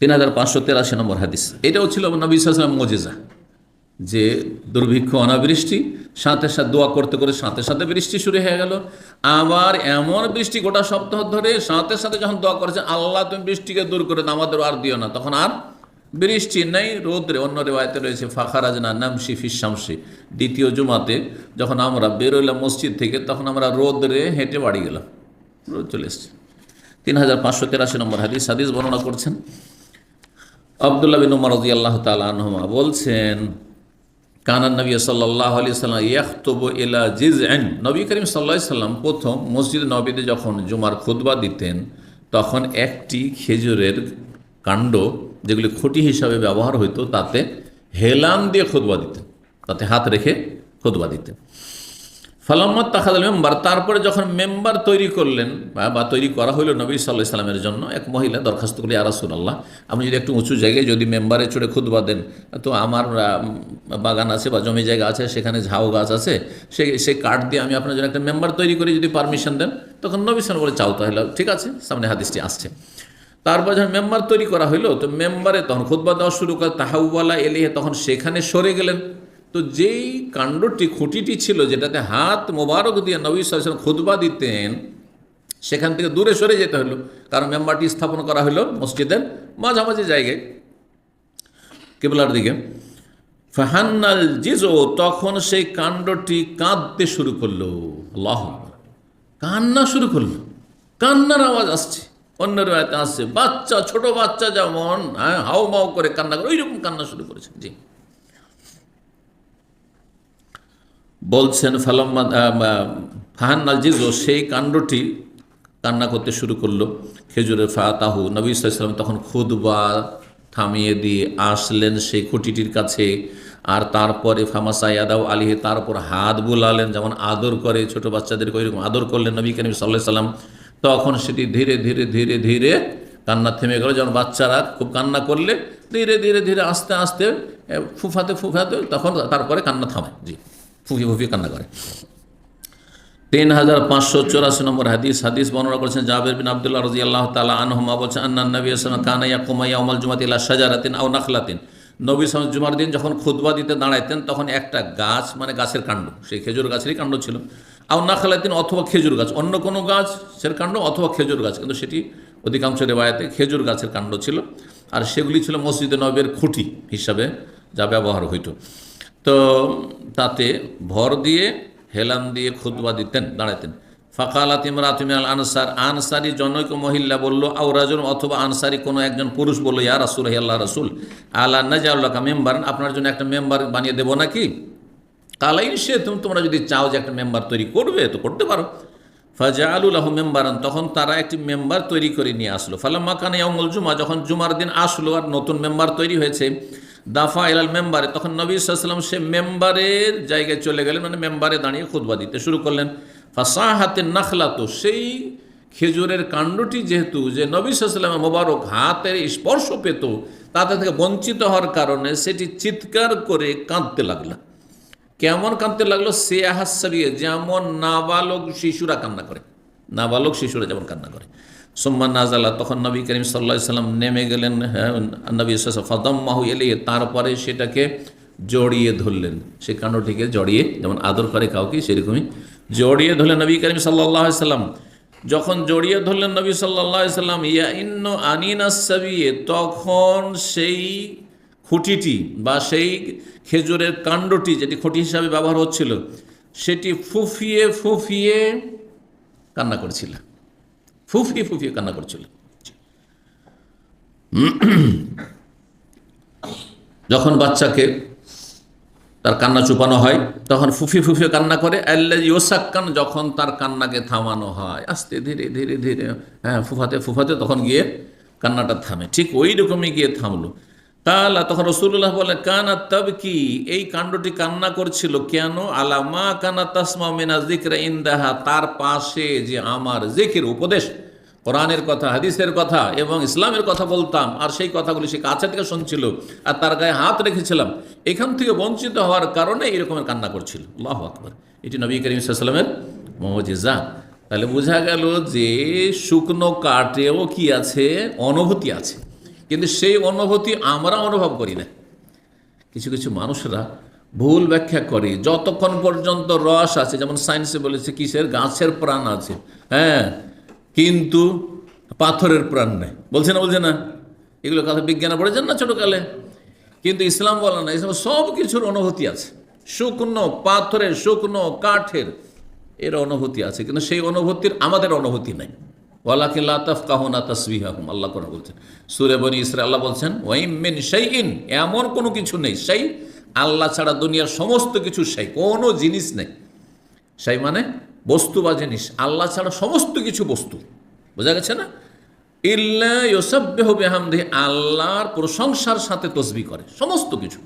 তিন হাজার পাঁচশো তেরাশি নম্বর হাদিস। এটাও ছিল নবী সাল্লাম মজেজা। যে দুর্ভিক্ষ, অনাবৃষ্টি, সাথে সাথে দোয়া করতে করে সাথে সাথে বৃষ্টি শুরু হয়ে গেল। আবার এমন বৃষ্টি গোটা সপ্তাহ ধরে সাথে সাথে যখন দোয়া করেছে, আল্লাহ তুমি বৃষ্টিকে দূর করে আমাদের আর দিও না। তখন আর বৃষ্টি নেই, রোদ্রে। অন্য রেওয়ায়তে রয়েছে ফাখারাজ না নামসি ফিসামসি দ্বিতীয় জুমাতে যখন আমরা বেরোলাম মসজিদ থেকে, তখন আমরা রোদ্রে হেঁটে বাড়ি গেলাম। রোদ চলে এসছে। তিন হাজার পাঁচশো তেরাশি নম্বর হাদিস হাদিস বর্ণনা করছেন আবদুল্লাহ বিন রাজি আল্লাহ তালা আনহুমা বলছেন, কানান নবী সাল্লাহ আলি সাল্লাম ইয়াখতব ইলা জিজ নবী করিম সাল্লাহ সাল্লাম প্রথম মসজিদ নবীতে যখন জুমার খুতবা দিতেন, তখন একটি খেজুরের কাণ্ড, যেগুলি খুঁটি হিসাবে ব্যবহার হইতো, তাতে হেলান দিয়ে খুতবা দিতেন, তাতে হাত রেখে খুতবা দিতেন। ফালাম্মদ তাখাদ মেম্বার, তারপরে যখন মেম্বার তৈরি করলেন, বা তৈরি করা হলো নবী সাল্লাহ সাল্লামের জন্য, এক মহিলা দরখাস্ত করলে আরাসুল আল্লাহ আপনি যদি একটু উঁচু জায়গায় যদি মেম্বারে চড়ে খুদবা দেন, তো আমার বাগান আছে বা জমি জায়গা আছে, সেখানে ঝাউ গাছ আছে, সে সেই কাঠ দিয়ে আমি আপনার জন্য একটা মেম্বার তৈরি করে, যদি পারমিশন দেন। তখন নবী সাল বলে, চাও তাহলে, ঠিক আছে, সামনে হাদিসটি আসছে। তারপর যখন মেম্বার তৈরি করা হইল, তো মেম্বারে তখন খুতবা দেওয়া শুরু করে তাহাউওয়ালা এলিয়ে তখন সেখানে সরে গেলেন। তো যেই কাণ্ডটি, খুঁটিটি ছিল যেটাতে হাত মোবারক দিয়ে নবী সাল্লাম খুতবা দিতেন, সেখান থেকে দূরে সরে যেতে হলো। কারণ মেম্বারটি স্থাপন করা হলো মসজিদের মাঝামাঝি জায়গায়, কেবলার দিকে। ফাহান্নাল জিজো, তখন সেই কাণ্ডটি কাঁদতে শুরু করল। আল্লাহ কান্না শুরু করল। কান্নার আওয়াজ আসছে। অন্য রায়তে আসছে। বাচ্চা, ছোট বাচ্চা যেমন হ্যাঁ হাও মাও করে কান্না করে, ওইরকম কান্না শুরু করেছে। জি। বলছেন, ফালাম্মা ফাহান্নাল জিজো সেই কাণ্ডটি কান্না করতে শুরু করল। খেজুরের ফাতাহু, নবী সাল্লাম তখন খুদবা থামিয়ে দিয়ে আসলেন সেই খুঁটিটির কাছে। আর তারপরে ফামাসা ইয়াদাও আলিহে তারপর হাত বুলালেন, যেমন আদর করে ছোট বাচ্চাদেরকে ওইরকম আদর করলেন নবী করিম সাল্লাহ সাল্লাম তখন সেটি ধীরে ধীরে ধীরে ধীরে কান্না থেমে গেল। যখন বাচ্চারা খুব কান্না করলে ধীরে ধীরে ধীরে আস্তে আস্তে ফুফাতে ফুফাতে, তখন তারপরে কান্না থামে জি। ফুফিয়ে ফুফিয়ে কান্না করে। তিন হাজার পাঁচশো চৌরাশি নম্বর হাদিস হাদিস বর্ণনা করেছেন জাবের বিন আবদুল্লাহ রাজি আল্লাহ তালা আনহুমা, বলছেন, আন্না নবী আসলাম কানাইয়া কুমাইয়া উমাল জুমাতিল্লা সাজারাতিন আও নাখলাতিন। নবী সাল জুমার দিন যখন খুদবা দিতে দাঁড়াইতেন, তখন একটা গাছ মানে গাছের কাণ্ড, সেই খেজুর গাছেরই কাণ্ড ছিল। আও নাখলাতিন অথবা খেজুর গাছ, অন্য কোনো গাছের কাণ্ড অথবা খেজুর গাছ, কিন্তু সেটি অধিকাংশ রেবায়তে খেজুর গাছের কাণ্ড ছিল। আর সেগুলি ছিল মসজিদে নবের খুঁটি হিসাবে যা ব্যবহার হইত। তো তাতে ভর দিয়ে হেলান দিয়ে খুতবা দিতেন, দাঁড়াতেন। ফাকালাত ইমরাতুমিনাল আনসার, আনসারি জনৈক মহিলা বলল আউরাজন অথবা আনসারি কোনো একজন পুরুষ বলল, ইয়া রাসুল, হে আল্লাহ রাসুল আল্লাহ নাজাউল্লাহ মেম্বার, আপনার জন্য একটা মেম্বার বানিয়ে দেবো নাকি? কালাই সে তুমি তোমরা যদি চাও যে একটা মেম্বার তৈরি করবে, তো করতে পারো। ফাজা আলুল্লাহ মেম্বারান তখন তারা একটি মেম্বার তৈরি করে নিয়ে আসলো। ফালাম্মা কানে অমল জুমা যখন জুমার দিন আসলো আর নতুন মেম্বার তৈরি হয়েছে দাফা এলাল মেম্বারে, তখন নবী সাল্লাম সে মেম্বারের জায়গায় চলে গেলেন মানে মেম্বারে দাঁড়িয়ে খুতবা দিতে শুরু করলেন। ফাঁসা হাতে নাখলা তো সেই খেজুরের কাণ্ডটি যেহেতু যে নবী সাল্লামের মোবারক হাতের স্পর্শ পেত, তাতে থেকে বঞ্চিত হওয়ার কারণে সেটি চিৎকার করে কাঁদতে লাগল। কেমন কাঁদতে লাগল? সে আহাসাবিয়ে যেমন নাবালক শিশুরা কান্না করে, নাবালক শিশুরা যেমন কান্না করে। সোম্মান নাজালা তখন নবী করিম সাল্লা সাল্লাম নেমে গেলেন হ্যাঁ নবী ফদম মাহু এলিয়ে তারপরে সেটাকে জড়িয়ে ধরলেন। সে কাণ্ডটিকে জড়িয়ে, যেমন আদর করে কাউকে, সেরকমই জড়িয়ে ধরলেন নবী করিম সাল্লাহ সাল্লাম। যখন জড়িয়ে ধরলেন নবী সাল্লাহ সাল্লাম, ইয়া ইন্ন আনিনাসাবিয়ে তখন সেই খুঁটিটি বা সেই খেজুরের কাণ্ডটি, যেটি খুঁটি হিসাবে ব্যবহার হচ্ছিল, সেটি ফুফিয়ে ফুফিয়ে কান্না করছিল। ফুফিয়ে ফুফিয়ে কান্না করছিল। যখন বাচ্চাকে তার কান্না চুপানো হয়, তখন ফুফি ফুফিয়ে কান্না করে ইয়োসাক্কান যখন তার কান্নাকে থামানো হয়, আস্তে ধীরে ধীরে ধীরে হ্যাঁ ফুফাতে ফুফাতে তখন গিয়ে কান্নাটা থামে। ঠিক ওই রকমই গিয়ে থামলো। কালা তখন রসুল্লাহ বলে কানা তব কি এই কাণ্ডটি কান্না করছিল কেন? আলামা কানা তাসমা মিনা জিক্রা ইন্দাহা তার পাশে যে আমার জিকির উপদেশ, কোরআনের কথা, হাদিসের কথা এবং ইসলামের কথা বলতাম, আর সেই কথাগুলি সে কাছে থেকে শুনছিল আর তার গায়ে হাত রেখেছিলাম, এখান থেকে বঞ্চিত হওয়ার কারণে এরকমের কান্না করছিল। আল্লাহ আকবর। এটি নবী করিম সাল্লামের মজিজা। তাহলে বোঝা গেল যে শুকনো কাঠেও কি আছে? অনুভূতি আছে। কিন্তু সেই অনুভূতি আমরা অনুভব করি না। কিছু কিছু মানুষরা ভুল ব্যাখ্যা করে, যতক্ষণ পর্যন্ত রস আছে, যেমন সায়েন্সে বলেছে, কিসের? গাছের প্রাণ আছে। হ্যাঁ কিন্তু পাথরের প্রাণ নেই। বলছে না বলছে না। এগুলো কথা বিজ্ঞানে পড়েছেন না ছোটোকালে? কিন্তু ইসলাম বলে না, ইসলাম সব কিছুর অনুভূতি আছে। শুকনো, পাথরের শুকনো, কাঠের, এর অনুভূতি আছে, কিন্তু সেই অনুভূতির আমাদের অনুভূতি নেই। ওয়ালাকে লাতাফ কাহনা তসবিহাকুম আল্লাহ করে বলছেন। সুরে বনি ইসরা, আল্লাহ বলছেন ওয়াইম মিন সেই ইন এমন কোনো কিছু নেই। সেই আল্লাহ ছাড়া দুনিয়ার সমস্ত কিছু সেই কোনো জিনিস নেই। সেই মানে বস্তু বা জিনিস। আল্লাহ ছাড়া সমস্ত কিছু বস্তু। বোঝা গেছে না? ইল্লা ইউসাব্বিহু বিহামদিহি আল্লাহর প্রশংসার সাথে তসবি করে, সমস্ত কিছু।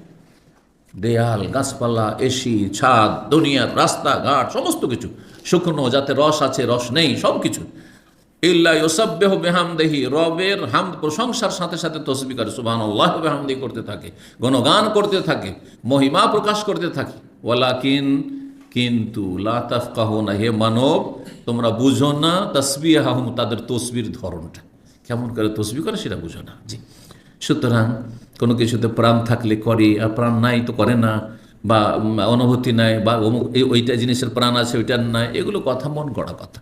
দেয়াল, গাছপালা, এসি, ছাদ, দুনিয়ার রাস্তাঘাট, সমস্ত কিছু। শুকনো যাতে রস আছে, রস নেই সব কিছু ইল্লা ইউসাব্বিহু বিহামদিহি, রবের হামদ প্রশংসার সাথে সাথে তসবি করে, সুবহানাল্লাহ বিহামদি করতে থাকে, গুণগান করতে থাকে, মহিমা প্রকাশ করতে থাকে। ওয়ালাকিন কিন্তু লা তাফকাহুনা, হে মানব, তোমরা বুঝো না, তসবিহাহুম, তাদের তসবির ধরনটা। কেমন করে তসবি করে সেটা বুঝো না। জি। সুতরাং কোনো কিছুতে প্রাণ থাকলে করে, আর প্রাণ নাই তো করে না, বা অনুভূতি নাই, বা অমুক ওইটা জিনিসের প্রাণ আছে, ওইটার নাই, এগুলো কথা মন গড়া কথা।